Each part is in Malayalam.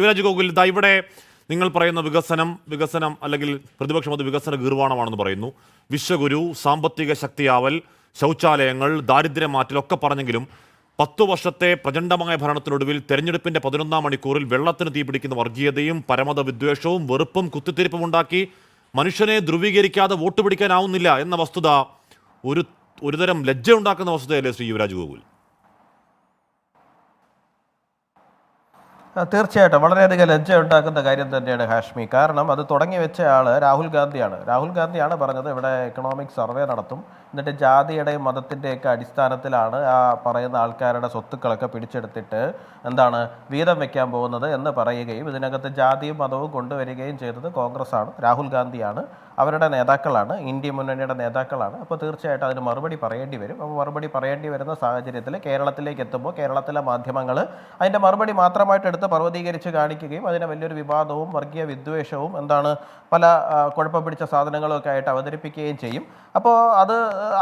യുവരാജ് ഗോകുൽ ഇതാ ഇവിടെ നിങ്ങൾ പറയുന്ന വികസനം വികസനം അല്ലെങ്കിൽ പ്രതിപക്ഷം അത് വികസന ഗീർവാണമാണെന്ന് പറയുന്നു. വിശ്വഗുരു സാമ്പത്തിക ശക്തിയാവൽ ശൗചാലയങ്ങൾ ദാരിദ്ര്യം മാറ്റലൊക്കെ പറഞ്ഞെങ്കിലും പത്തു വർഷത്തെ പ്രചണ്ഡമായ ഭരണത്തിനൊടുവിൽ തെരഞ്ഞെടുപ്പിന്റെ പതിനൊന്നാം മണിക്കൂറിൽ വെള്ളത്തിന് തീപിടിക്കുന്ന വർഗീയതയും പരമത വിദ്വേഷവും വെറുപ്പും കുത്തിത്തിരിപ്പും ഉണ്ടാക്കി മനുഷ്യനെ ധ്രുവീകരിക്കാതെ വോട്ട് പിടിക്കാനാവുന്നില്ല എന്ന വസ്തുത ഒരു ഒരുതരം ലജ്ജ ഉണ്ടാക്കുന്ന വസ്തുതയല്ലേ ശ്രീ യുവരാജ് ഗോകുൽ? തീർച്ചയായിട്ടും. വളരെയധികം ലജ്ജ ഉണ്ടാക്കുന്ന കാര്യം തന്നെയാണ് ഹാഷ്മി. കാരണം അത് തുടങ്ങി വെച്ച ആൾ രാഹുൽ ഗാന്ധിയാണ്. രാഹുൽ ഗാന്ധിയാണ് പറഞ്ഞത് ഇവിടെ എക്കണോമിക് സർവേ നടത്തും. എന്നിട്ട് ജാതിയുടെയും മതത്തിന്റെയൊക്കെ അടിസ്ഥാനത്തിലാണ് ആ പറയുന്ന ആൾക്കാരുടെ സ്വത്തുക്കളൊക്കെ പിടിച്ചെടുത്തിട്ട് എന്താണ് വീതം വെക്കാൻ പോകുന്നത് എന്ന് പറയുകയും ഇതിനകത്ത് ജാതിയും മതവും കൊണ്ടുവരികയും ചെയ്തത് കോൺഗ്രസ് ആണ് രാഹുൽ ഗാന്ധിയാണ്. അവരുടെ നേതാക്കളാണ് ഇന്ത്യ മുന്നണിയുടെ നേതാക്കളാണ്. അപ്പോൾ തീർച്ചയായിട്ടും അതിന് മറുപടി പറയേണ്ടി വരും. അപ്പോൾ മറുപടി പറയേണ്ടി വരുന്ന സാഹചര്യത്തിൽ കേരളത്തിലേക്ക് എത്തുമ്പോൾ കേരളത്തിലെ മാധ്യമങ്ങൾ അതിന്റെ മറുപടി മാത്രമായിട്ട് എടുത്ത് പർവതീകരിച്ച് കാണിക്കുകയും അതിനെ വലിയൊരു വിവാദവും വർഗീയ വിദ്വേഷവും എന്താണ് പല കുഴപ്പം പിടിച്ച സാധനങ്ങളും ഒക്കെ ആയിട്ട് അവതരിപ്പിക്കുകയും ചെയ്യും. അപ്പോൾ അത്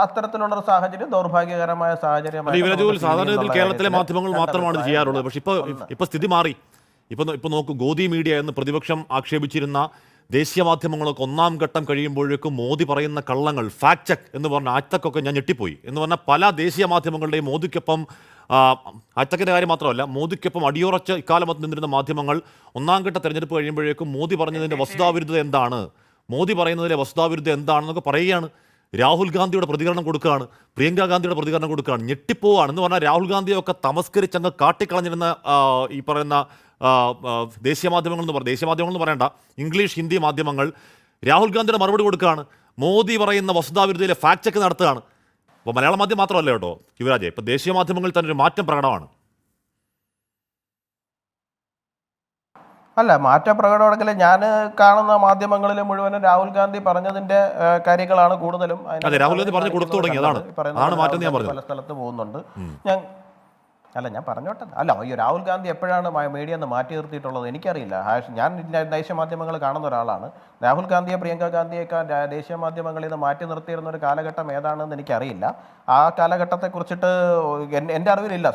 അത്തരത്തിലുള്ളൊരു സാഹചര്യം ദൗർഭാഗ്യകരമായ സാഹചര്യമാണ് സാധാരണ കേരളത്തിലെ മാധ്യമങ്ങൾ മാത്രമാണ് ചെയ്യാറുള്ളത്. പക്ഷെ ഇപ്പോൾ ഇപ്പോൾ സ്ഥിതി മാറി. ഇപ്പൊ ഇപ്പൊ നോക്കൂ ഗോദി മീഡിയ എന്ന് പ്രതിപക്ഷം ആക്ഷേപിച്ചിരുന്ന ദേശീയ മാധ്യമങ്ങളൊക്കെ ഒന്നാം ഘട്ടം കഴിയുമ്പോഴേക്കും മോദി പറയുന്ന കള്ളങ്ങൾ ഫാക്ട് ചെക്ക് എന്ന് പറഞ്ഞ ആറ്റക്കൊക്കെ ഞാൻ ഞെട്ടിപ്പോയി. എന്ന് പറഞ്ഞാൽ പല ദേശീയ മാധ്യമങ്ങളുടെയും മോദിക്കൊപ്പം അച്ചക്കിന്റെ കാര്യം മാത്രമല്ല മോദിക്കൊപ്പം അടിയുറച്ച് ഇക്കാലമത്ത് നിന്നിരുന്ന മാധ്യമങ്ങൾ ഒന്നാം ഘട്ട തെരഞ്ഞെടുപ്പ് കഴിയുമ്പോഴേക്കും മോദി പറഞ്ഞതിന്റെ വസ്തുതാവിരുദ്ധത എന്താണ്? മോദി പറയുന്നതിലെ വസ്തുതാവിരുദ്ധ എന്താണെന്നൊക്കെ പറയുകയാണ്. രാഹുൽ ഗാന്ധിയുടെ പ്രതികരണം കൊടുക്കുകയാണ്. പ്രിയങ്ക ഗാന്ധിയുടെ പ്രതികരണം കൊടുക്കുകയാണ്. ഞെട്ടിപ്പോവാണ്. എന്ന് പറഞ്ഞാൽ രാഹുൽ ഗാന്ധിയൊക്കെ തമസ്കരിച്ചങ്ങ് കാട്ടിക്കളഞ്ഞിരുന്ന ഈ പറയുന്ന ദേശീയ മാധ്യമങ്ങൾ എന്ന് പറ ദേശീയ മാധ്യമങ്ങൾ എന്ന് പറയണ്ട. ഇംഗ്ലീഷ് ഹിന്ദി മാധ്യമങ്ങൾ രാഹുൽ ഗാന്ധിയുടെ മറുപടി കൊടുക്കുകയാണ്. മോദി പറയുന്ന വസ്തുതാവിരുദ്ധയിലെ ഫാക്ട് ചെക്ക് നടത്തുകയാണ്. അപ്പോൾ മലയാള മാധ്യമം മാത്രമല്ല കേട്ടോ യുവരാജെ. ഇപ്പോൾ ദേശീയ മാധ്യമങ്ങളിൽ തന്നെ ഒരു മാറ്റം പ്രകടമാണ്. അല്ല മാറ്റം പ്രകടമാണെങ്കിൽ ഞാൻ കാണുന്ന മാധ്യമങ്ങളിൽ മുഴുവനും രാഹുൽ ഗാന്ധി പറഞ്ഞതിന്റെ കാര്യങ്ങളാണ് കൂടുതലും. രാഹുൽ ഗാന്ധി പറഞ്ഞു കൊടുത്തു തുടങ്ങി, അതാണ്. മാറ്റം ഞാൻ പല സ്ഥലത്ത് പോകുന്നുണ്ട്. ഞാൻ അല്ല ഞാൻ പറഞ്ഞോട്ടെ. അല്ല ഈ രാഹുൽ ഗാന്ധി എപ്പോഴാണ് മീഡിയ എന്ന് മാറ്റി നിർത്തിയിട്ടുള്ളത് എനിക്കറിയില്ല. ഞാൻ ദേശീയ മാധ്യമങ്ങൾ കാണുന്ന ഒരാളാണ്. രാഹുൽ ഗാന്ധിയെ പ്രിയങ്ക ഗാന്ധിയൊക്കെ രാ- ദേശീയ മാധ്യമങ്ങളിൽ നിന്ന് മാറ്റി നിർത്തിയിരുന്ന ഒരു കാലഘട്ടം ഏതാണെന്ന് എനിക്കറിയില്ല. ആ കാലഘട്ടത്തെ കുറിച്ചിട്ട് എന്റെ അറിവിലില്ല.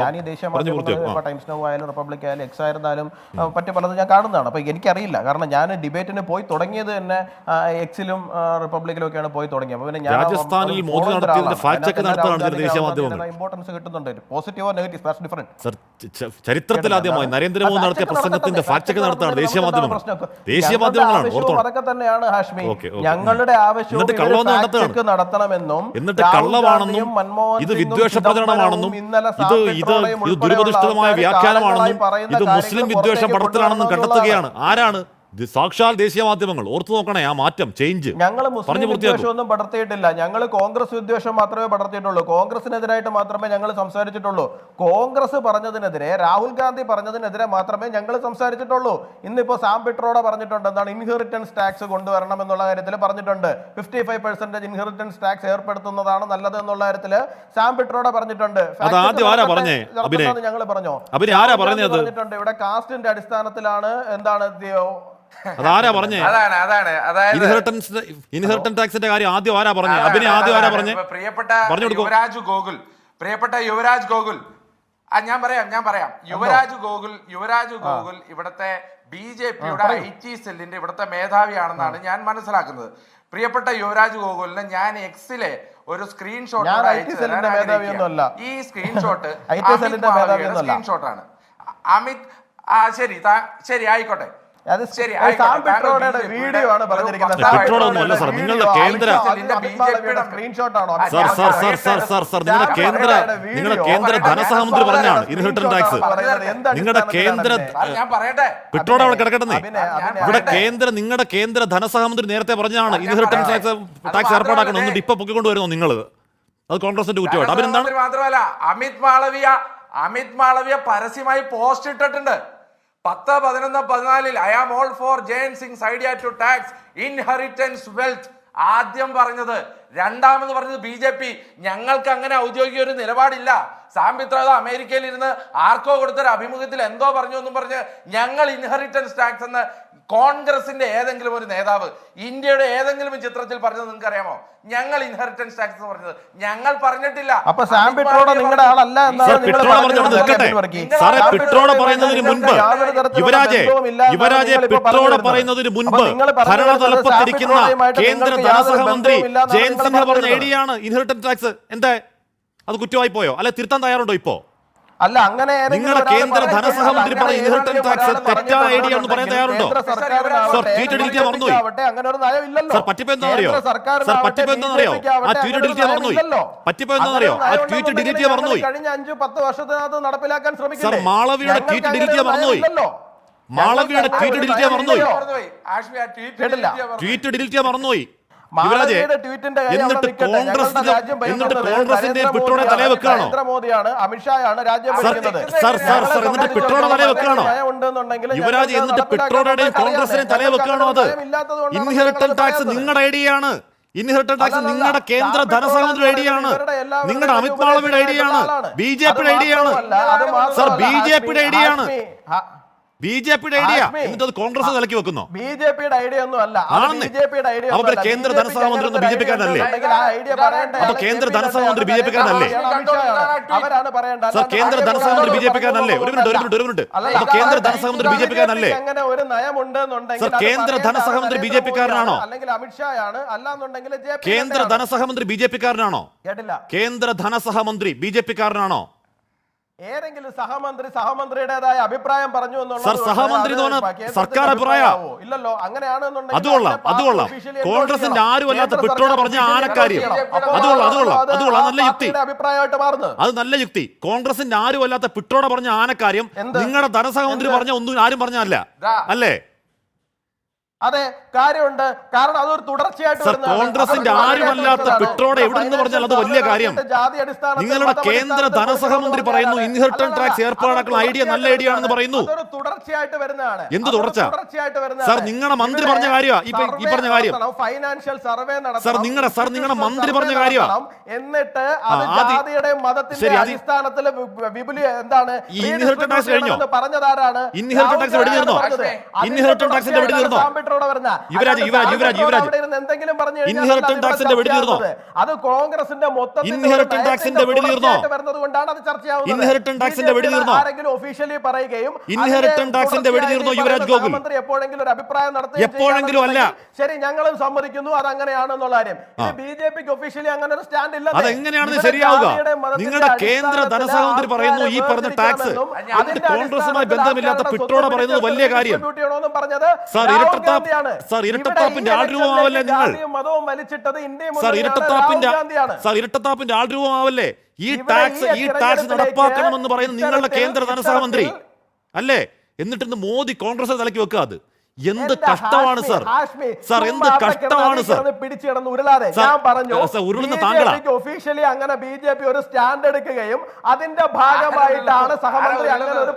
ഞാൻ ഈ ദേശീയ മാധ്യമങ്ങൾ ഇപ്പോൾ ടൈംസ് നോ ആയാലും റിപ്പബ്ലിക് ആയാലും എക്സ് ആയിരുന്നാലും പറ്റി മറ്റു പലതും ഞാൻ കാണുന്നതാണ്. അപ്പോൾ എനിക്കറിയില്ല. കാരണം ഞാൻ ഡിബേറ്റിന് പോയി തുടങ്ങിയത് തന്നെ എക്സിലും റിപ്പബ്ലിക്കിലും ഒക്കെയാണ് പോയി തുടങ്ങിയത്. അപ്പോൾ പിന്നെ ഞാൻ. ഇമ്പോർട്ടൻസ് കിട്ടുന്നുണ്ട്. പോസിറ്റീവോ നെഗറ്റീവ് ദാറ്റ്സ് സർ ച- ചരിത്രത്തിൽ ആദ്യമായി നരേന്ദ്രമോദി നടത്തിയ പ്രസംഗത്തിന്റെ ഫാക്ട് ചെക്ക് നടത്തുകയാണ് ദേശീയ മാധ്യമങ്ങൾ. ദേശീയ മാധ്യമങ്ങളാണ് ഓർത്തോണം അതൊക്കെ തന്നെയാണ് ഹാഷ്മി. ഞങ്ങളുടെ ആവശ്യം നടത്തണമെന്നും എന്നിട്ട് കള്ളമാണെന്നും ഇത് വിദ്വേഷ പ്രചരണമാണെന്നും ഇത് ഇത് ഇത് ദുരുപദിഷ്ടമായ വ്യാഖ്യാനമാണെന്നും ഇത് മുസ്ലിം വിദ്വേഷ കൊണ്ടുവരണം കണ്ടെത്തുകയാണ്. ആരാണ്? സാക്ഷാൽ ദേശീയ മാധ്യമങ്ങൾ. ഓർത്തു നോക്കണേ ആ മാറ്റം ചേഞ്ച് ഞങ്ങൾ മുസ്ലിം വിദ്വേഷമൊന്നും പടർത്തിയിട്ടില്ല. ഞങ്ങൾ കോൺഗ്രസ് വിദ്വേഷം മാത്രമേ പടർത്തിയിട്ടുള്ളൂ. കോൺഗ്രസിനെതിരായിട്ട് മാത്രമേ ഞങ്ങൾ സംസാരിച്ചിട്ടുള്ളൂ. കോൺഗ്രസ് പറഞ്ഞതിനെതിരെ രാഹുൽ ഗാന്ധി പറഞ്ഞതിനെതിരെ മാത്രമേ ഞങ്ങൾ സംസാരിച്ചിട്ടുള്ളൂ. ഇന്നിപ്പോ സാം പിട്രോടെ പറഞ്ഞിട്ടുണ്ട് എന്താണ് ഇൻഹെറിറ്റൻസ് ടാക്സ് കൊണ്ടുവരണം എന്നുള്ള കാര്യത്തിൽ പറഞ്ഞിട്ടുണ്ട്. Fifty five percentage inheritance tax ഏർപ്പെടുത്തുന്നതാണ് നല്ലത് എന്നുള്ള കാര്യത്തിൽ സാം പിട്രോടെ പറഞ്ഞിട്ടുണ്ട്. ഞങ്ങൾ പറഞ്ഞോ? പറഞ്ഞിട്ടുണ്ട്. ഇവിടെ കാസ്റ്റിന്റെ അടിസ്ഥാനത്തിലാണ് എന്താണ് അതാരാ പറഞ്ഞേ? അതാണ് അതാണ്. അതായത് ഇൻഹെറിറ്റൻസ് ഇൻഹെറിറ്റൻ ടാക്സിന്റെ കാര്യം ആദ്യം ആരാ പറഞ്ഞേ? അഭിനയ ആദ്യം ആരാ പറഞ്ഞു? പ്രിയപ്പെട്ട. യുവരാജ് ഗോകുൽ. പ്രിയപ്പെട്ട യുവരാജ് ഗോകുൽ. ആ ഞാൻ പറയാം ഞാൻ പറയാം. യുവരാജ് ഗോകുൽ യുവരാജ് ഗോകുൽ ഇവിടുത്തെ ബി ജെ പിയുടെ ഐ ടി സെല്ലിന്റെ ഇവിടുത്തെ മേധാവിയാണെന്നാണ് ഞാൻ മനസ്സിലാക്കുന്നത്. പ്രിയപ്പെട്ട യുവരാജ് ഗോകുലിന് ഞാൻ എക്സിലെ ഒരു സ്ക്രീൻഷോട്ട്. ഈ സ്ക്രീൻഷോട്ട്. സ്ക്രീൻഷോട്ടാണ് അമിത് ആ ശരി ശരി ആയിക്കോട്ടെ. അത് ശരി അത് സാം പിട്രോഡയുടെ വീഡിയോ ആണ് പറഞ്ഞിരിക്കുന്നത് സാർ, നിങ്ങളുടെ കേന്ദ്ര- സ്ക്രീൻഷോട്ടാണോ sir sir sir sir sir നിങ്ങളുടെ കേന്ദ്ര നിങ്ങളുടെ കേന്ദ്ര ധനസഹമന്ത്രി പറഞ്ഞാണ് പറയുന്നത് ഇൻഹെറിറ്റൻ ടാക്സ് നിങ്ങളുടെ കേന്ദ്ര അത് ഞാൻ പറയട്ടെ പിട്രോഡ് അവിടെ കിടക്കട്ടെ ഇവിടെ കേന്ദ്ര നിങ്ങളുടെ കേന്ദ്ര ധനസഹമന്ത്രി നേരത്തെ പറഞ്ഞാണ് ഇൻഹെറിറ്റൻസ് ടാക്സ് ടാക്സ് ഏർപ്പാടാക്കണം എന്നിട്ട് ഇപ്പൊ പൊക്കിക്കൊണ്ടുവരുന്നു നിങ്ങൾ അത് കോൺഗ്രസിന്റെ കുറ്റമായിട്ട് അവരെന്താണ് മാത്രമല്ല അമിത് മാളവിയ അമിത് മാളവിയ പരസ്യമായി പോസ്റ്റ് ഇട്ടിട്ടുണ്ട് പത്ത് പതിനൊന്ന് പതിനാലിൽ I am all for Jayan Singh's idea to tax inheritance wealth ആദ്യം പറഞ്ഞത്. രണ്ടാമത് പറഞ്ഞത് ബി ജെ പി ഞങ്ങൾക്ക് അങ്ങനെ ഔദ്യോഗിക ഒരു നിലപാടില്ല. സാമ്പിത്ര പിത്രോദ അമേരിക്കയിൽ ഇരുന്ന് ആർക്കോ കൊടുത്തൊരു അഭിമുഖത്തിൽ എന്തോ പറഞ്ഞു എന്നും പറഞ്ഞ് ഞങ്ങൾ ഇൻഹെറിറ്റൻസ് ടാക്സ് എന്ന് കോൺഗ്രസിന്റെ ഏതെങ്കിലും ഒരു നേതാവ് ഇന്ത്യയുടെ ഏതെങ്കിലും ചിത്രത്തിൽ പറഞ്ഞത് നിങ്ങൾക്ക് അറിയാമോ ഞങ്ങൾ ഇൻഹെറിറ്റൻസ് ടാക്സ് എന്ന് പറഞ്ഞത്. ഞങ്ങൾ പറഞ്ഞിട്ടില്ല. അപ്പൊ സാം പിട്രോഡ നിങ്ങളുടെ ആളല്ല പിട്രോഡ സാം പറയുന്നതിന് മുൻപ് യുവരാജെ യുവരാജെ പിട്രോഡ പറയുന്നതിന് മുൻപ് ഭരണതലപ്പത്തിരിക്കുന്ന കേന്ദ്ര ധനസഹമന്ത്രി സിൻഹ പറഞ്ഞ പറഞ്ഞു ഐഡിയാണ് ഇൻഹെറിറ്റൻസ് ടാക്സ് എന്താ? അത് കുറ്റമായി പോയോ? അല്ലെ തിരുത്താൻ തയ്യാറുണ്ടോ ഇപ്പോ? അല്ല അങ്ങനെ നിങ്ങളുടെ കേന്ദ്ര ധനസഹമന്ത്രി പറഞ്ഞ ഇൻഹെറിറ്റൻസ് ടാക്സ് തെറ്റായ ഐഡിയ എന്ന് പറയാൻ തയ്യാറുണ്ടോ? സർ ട്വീറ്റ് ഡിലീറ്റ് മറന്നുപോയി. സാർ പറ്റിപ്പോ എന്താണെന്നറിയോ സർ പറ്റിപ്പോ എന്താണെന്നറിയോ അറിയോ? ആ ട്വീറ്റ് ഡിലീറ്റ് മറന്നുപോയി. പറ്റിപ്പോ എന്താണെന്നറിയോ ആ ട്വീറ്റ് ഡിലീറ്റ് മറന്നുപോയി. കഴിഞ്ഞ അഞ്ചു പത്ത് വർഷത്തിനകത്ത് നടപ്പിലാക്കാൻ സാർ സർ മാളവിയുടെ ട്വീറ്റ് ഡിലീറ്റ് മറന്നുപോയി. മാളവിയുടെ ട്വീറ്റ് ഡിലീറ്റ് മറന്നുപോയി. ട്വീറ്റ് ഡിലീറ്റ് ചെയ്യാൻ മറന്നുപോയി. യുവരാജെ എന്നിട്ട്. കോൺഗ്രസിന്റെ രാജ്യം എന്നിട്ട് കോൺഗ്രസിന്റെ നരേന്ദ്ര തലേ വെക്കുകയാണോ നരേന്ദ്രമോദിയാണ് അമിത്ഷായാണ് രാജ്യം സാർ, സർ സാർ, സാർ, എന്നിട്ട് ഞങ്ങളെ പിട്രോടെ തലേ സംബന്ധിച്ചിടത്തോളം വെക്കുകയാണോ? നയം ഉണ്ടെന്നുണ്ടെങ്കിൽ യുവരാജ് ഞങ്ങൾക്ക് എന്നിട്ട് നടപ്പിലാക്കാൻ കോൺഗ്രസിനെയും തലേ വെക്കുകയാണോ അത്? ടാക്സ്. നിങ്ങളുടെ ഐഡിയാണ്. ഇൻഹെറിറ്റൻ ടാക്സ് നിങ്ങളുടെ കേന്ദ്ര ധനസഹമന്ത്രി ഐഡിയാണ്. നിങ്ങളുടെ അമിത് മാളവിയുടെ ഐഡിയാണ്. ബി ജെ പിയുടെ ഐഡിയാണ്. സാർ ബി ജെ പിയുടെ ഐഡിയാണ്. ബി ജെ പിയുടെ ഐഡിയ. എന്നിട്ട് അത് കോൺഗ്രസ് നിലയ്ക്ക് വെക്കുന്നു ബി ജെ പിയുടെ ഐഡിയ ഒന്നും അല്ല. ബി ജെ പിയുടെ ഐഡിയ അപ്പൊ കേന്ദ്ര ധനസഹമന്ത്രി ബി ജെ പി കാരനല്ലേ അപ്പൊ കേന്ദ്ര ധനസഹമന്ത്രി ബി ജെ പി കാരനല്ലേ അവരാണ് പറയേണ്ടത് സാർ കേന്ദ്ര ധനസഹമന്ത്രി ബി ജെ പി കാരനല്ലേ ഒരു മിനിറ്റ് ഒരു മിനിറ്റ് ഒരു മിനിറ്റ് അപ്പൊ കേന്ദ്ര ധനസഹമന്ത്രി ബി ജെ പി കാരനല്ലേ അങ്ങനെ ഒരു നയമുണ്ടെന്നുണ്ടെങ്കിൽ സാർ, അത് കേന്ദ്ര ധനസഹമന്ത്രി ബി ജെ പി കാരനാണോ അല്ലെങ്കിൽ അമിത്ഷായാണ് അല്ലാന്നുണ്ടെങ്കിൽ ജെ പി കേന്ദ്ര ധനസഹമന്ത്രി ബി ജെ പി കാരനാണോ കേട്ടില്ല കേന്ദ്ര ധനസഹമന്ത്രി ബി ജെ പിക്കാരനാണോ ഏതെങ്കിലും സഹമന്ത്രി സഹമന്ത്രിയുടേതായ അഭിപ്രായം പറഞ്ഞു എന്നുള്ളത് സർക്കാർ അഭിപ്രായ? ഇല്ലല്ലോ അങ്ങനെയാണെന്നുണ്ടെങ്കിൽ അത് കൊള്ളാം, അതിനെ അത് കൊള്ളാം. കോൺഗ്രസിന്റെ ആരും അല്ലാത്ത. പറഞ്ഞ സർക്കാർ ആനക്കാര്യം. officially endorse ചെയ്യണം. അത് കൊള്ളാം, അത് കൊള്ളാം, അത് കൊള്ളാം, നല്ല യുക്തി. അഭിപ്രായമായിട്ട് മാറുന്നു അത് നല്ല യുക്തി കോൺഗ്രസിന്റെ ആരും അല്ലാത്ത പിട്ടോടെ പറഞ്ഞ ആനക്കാര്യം? നിങ്ങളുടെ ധനസഹമന്ത്രി? പറഞ്ഞ ഒന്നും ആരും പറഞ്ഞല്ല അല്ലേ അതെ കാര്യമുണ്ട് കാരണം അതൊരു തുടർച്ചയായിട്ട് വരുന്നതാണ്. കോൺഗ്രസിന്റെ ആരുമല്ലാത്ത തുടർച്ചയായിട്ട് പിട്രോടെ എവിടെ നിന്ന് പറഞ്ഞാൽ അത് വലിയ കാര്യം. നിങ്ങളുടെ കേന്ദ്ര ധനസഹമന്ത്രി പറയുന്നു, കാര്യമാണ്. ടാക്സ് ഏർപ്പാടാക്കുന്ന ഐഡിയ നല്ല ഐഡിയ ആണെന്ന് പറയുന്നു. അതൊരു തുടർച്ചയായിട്ട് വരുന്നതാണ് എന്ത് തുടർച്ച? സർ, നിങ്ങളുടെ മന്ത്രി പറഞ്ഞ കാര്യമാണ് ഈ പ- ഈ പറഞ്ഞ കാര്യം. ഫൈനാൻഷ്യൽ സർവേ സാർ സർ, നിങ്ങളുടെ- സർ, നിങ്ങളുടെ മന്ത്രി പറഞ്ഞ കാര്യമാണ് എന്നിട്ട് ജാതിയുടെ മതത്തിന്റെ അടിസ്ഥാനത്തിൽ വിപുലി എന്താണ് ഈ ടാക്സ് കഴിഞ്ഞോ? പറഞ്ഞതാരാണ് inheritance ടാക്സ് വെടി തീർന്നോ? വെടി തീർന്നോ? യുവരാജ്, യുവരാജ്, യുവരാജ്, യുവരാജ്. എന്തെങ്കിലും പറഞ്ഞു വെടി തീർന്നോ? അത് കോൺഗ്രസിന്റെ മൊത്തത്തിൽ Inheritance taxന്റെ വെടി തീർന്നോ? വരുന്നത് കൊണ്ടാണ് അത് ചർച്ചയാവുന്നത് വെടി തീർന്നോ? ആരെങ്കിലും ഒഫീഷ്യലി പറയുകയും വെടി തീർന്നോ, യുവരാജ് ഗോകുൽ? എപ്പോഴെങ്കിലും ഒരു അഭിപ്രായം എപ്പോഴെങ്കിലും അല്ല. ശരി ഞങ്ങളും സമ്മതിക്കുന്നു അത് അങ്ങനെയാണെന്നുള്ള കാര്യം ഇത് ബി ജെ പിക്ക് ഒഫീഷ്യലി അങ്ങനെ ഒരു സ്റ്റാൻഡ് ഇല്ല അതെങ്ങനെയാണെന്ന് ശരിയാവുക നിങ്ങളുടെ കേന്ദ്ര ധനസഹമന്ത്രി പറയുന്നു ഈ പറഞ്ഞ ടാക്സ് കോൺഗ്രസുമായി ബന്ധമില്ലാത്ത പിട്രോടെ പറയുന്നത് വലിയ കാര്യം സാർ, ഇരട്ടത്താപ്പ്- സാർ, ഇരട്ടത്താപ്പിന്റെ ആൾരൂപമാവല്ലേ നിങ്ങൾ? സാർ ഇരട്ടത്താപ്പിന്റെ ഗാന്ധിയാണ്. സാർ ഇരട്ടത്താപ്പിന്റെ ആൾരൂപമാവല്ലേ? ഈ ടാക്സ് ഈ ടാക്സ് നടപ്പാക്കണമെന്ന് പറയുന്ന നിങ്ങളുടെ കേന്ദ്ര ധനസഹമന്ത്രി. അല്ലേ? എന്നിട്ട് മോദി കോൺഗ്രസ് തലക്കി വെക്കുക അത്. എന്ത് കഷ്ടമാണ് സർ? സാർ എന്ത് കഷ്ടമാണ് സർ? സാർ കിടന്ന് പിടിച്ച് കിടന്ന് ഉരുളാതെ. ഞാൻ പറഞ്ഞു ഉരുളുന്ന താങ്കളാണ് ഒഫീഷ്യലി അങ്ങനെ ബി ജെ പി ഒരു സ്റ്റാൻഡ് എടുക്കുകയും അതിന്റെ ഭാഗമായിട്ടാണ് സഹമന്ത്രി അങ്ങനെ ഒരു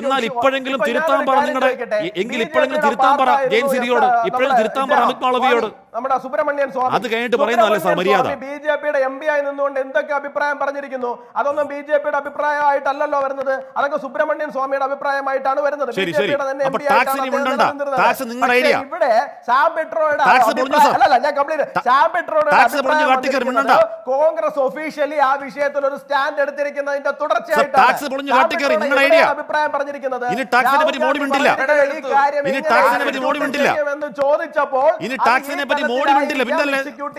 എന്നാൽ ഇപ്പോഴെങ്കിലും തിരുത്താൻ പറ നിങ്ങളുടെ-. എങ്കിൽ ഇപ്പോഴെങ്കിലും തിരുത്താൻ പറ ജയൻ. ഇപ്പോഴും തിരുത്താൻ പറ അമിത് മാളവിയോട്. നമ്മുടെ സുബ്രഹ്മണ്യൻ സ്വാമി അത് കഴിഞ്ഞിട്ട് പറയുന്നതല്ലേ സാർ മര്യാദ? ബി ജെ പിയുടെ എം പി ആയി നിന്നുകൊണ്ട് എന്തൊക്കെ അഭിപ്രായം പറഞ്ഞിരിക്കുന്നു? അതൊന്നും ബി ജെ പിയുടെ അഭിപ്രായമായിട്ടല്ലല്ലോ വരുന്നത്. അതൊക്കെ സുബ്രഹ്മണ്യൻ സ്വാമിയുടെ അഭിപ്രായമായിട്ടാണ് വരുന്നത്. ശരി, ജെ പിയുടെ ശരി. തന്നെ ആയിട്ടാണ് ഇവിടെ സാം പെട്രോയുടെ. അല്ലല്ല ഞാൻ കംപ്ലീറ്റ് സാം പെട്രോയുടെ. കോൺഗ്രസ് ഒഫീഷ്യലി ആ വിഷയത്തിൽ ഒരു സ്റ്റാൻഡ് എടുത്തിരിക്കുന്നതിന്റെ തുടർച്ചയായിട്ടാണ് അഭിപ്രായം പറഞ്ഞിരിക്കുന്നത്. കാര്യം ഇനി tax-നെ പറ്റി മോഡി മോഡി മിണ്ടില്ല. പിന്നല്ലേ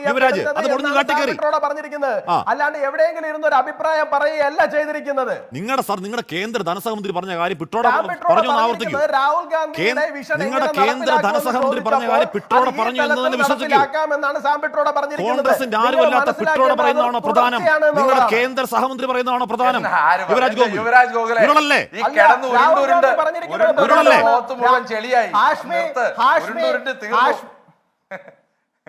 യുവരാജ്, അത്. സാർ പെട്രോള പറഞ്ഞിരിക്കുന്നത്. അല്ലാണ്ട് എവിടെയെങ്കിലും ഇരുന്ന് ഒരു അഭിപ്രായം പറയുകയല്ല ചെയ്തിരിക്കുന്നത്. നിങ്ങളുടെ സാർ നിങ്ങളുടെ കേന്ദ്ര ധനസഹമന്ത്രി പറഞ്ഞ കാര്യം പിട്രോടെ പറഞ്ഞു ആവർത്തിക്കും. രാഹുൽ ഗാന്ധി നിങ്ങളുടെ കേന്ദ്ര ധനസഹമന്ത്രി പറഞ്ഞ കാര്യം പിട്രോടെ പറഞ്ഞു എന്ന് തന്നെ പറഞ്ഞിരിക്കുന്നത്. കോൺഗ്രസിന്റെ ആരുമല്ലാത്ത പിട്രോടെ പറയുന്നതാണോ പ്രധാനം? നിങ്ങളുടെ കേന്ദ്ര സഹമന്ത്രി പറയുന്നതാണോ പ്രധാനം? യുവരാജ് ഗോകുൽ യുവരാജ് ഗോകുലെ കിടന്ന് ഉരുളല്ലേ? ചെളിയായി. ഹാഷ്മി. ഹാഷ്മി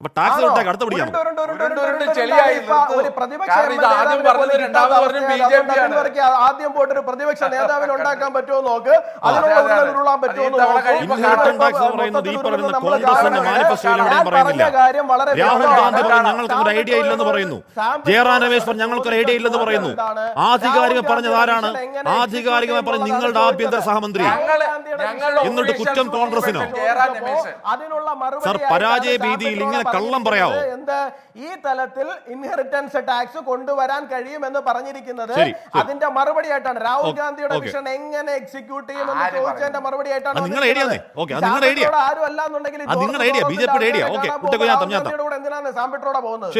അപ്പൊ ടാക്സ്? അടുത്ത പിടിക്കാം ആദ്യം പോയിട്ട് ഒരു പ്രതിപക്ഷ നേതാവിനെ ഉണ്ടാക്കാൻ പറ്റുമോ നോക്ക്. രാഹുൽ വ്യക്തമാണ്. ഗാന്ധി പറഞ്ഞു ഞങ്ങൾക്ക് ഒരു ഐഡിയ ഇല്ലെന്ന് പറയുന്നു. ജയറാം രമേശ് പറഞ്ഞു ഞങ്ങൾക്ക് ഒരു ഐഡിയ ഇല്ലെന്ന് പറയുന്നു. ആധികാരിക പറഞ്ഞത് ആരാണ്? ആധികാരികമായി പറഞ്ഞ് നിങ്ങളുടെ ആഭ്യന്തര സഹമന്ത്രി. എന്നിട്ട് കുറ്റം കോൺഗ്രസിനോ? സർ, പരാജയ ഭീതിയിൽ ഇങ്ങനെ കള്ളം പറയാവോ? എന്ത്? ഈ തലത്തിൽ ഇൻഹെറിറ്റൻസ് ടാക്സ് കൊണ്ടുവരാൻ കഴിയുമെന്ന് പറഞ്ഞിരിക്കുന്നത്. അതിന്റെ മറുപടി ആയിട്ടാണ് രാഹുൽ ഗാന്ധിയുടെ. വിഷൻ എങ്ങനെ എക്സിക്യൂട്ട് ചെയ്യുമെന്ന് ചോദിച്ചതിന്റെ മറുപടി ആയിട്ടാണ് ആരും അല്ലാന്നുണ്ടെങ്കിൽ. എന്തിനാണ് സാമ്പിട്ടോടെ പോകുന്നത്?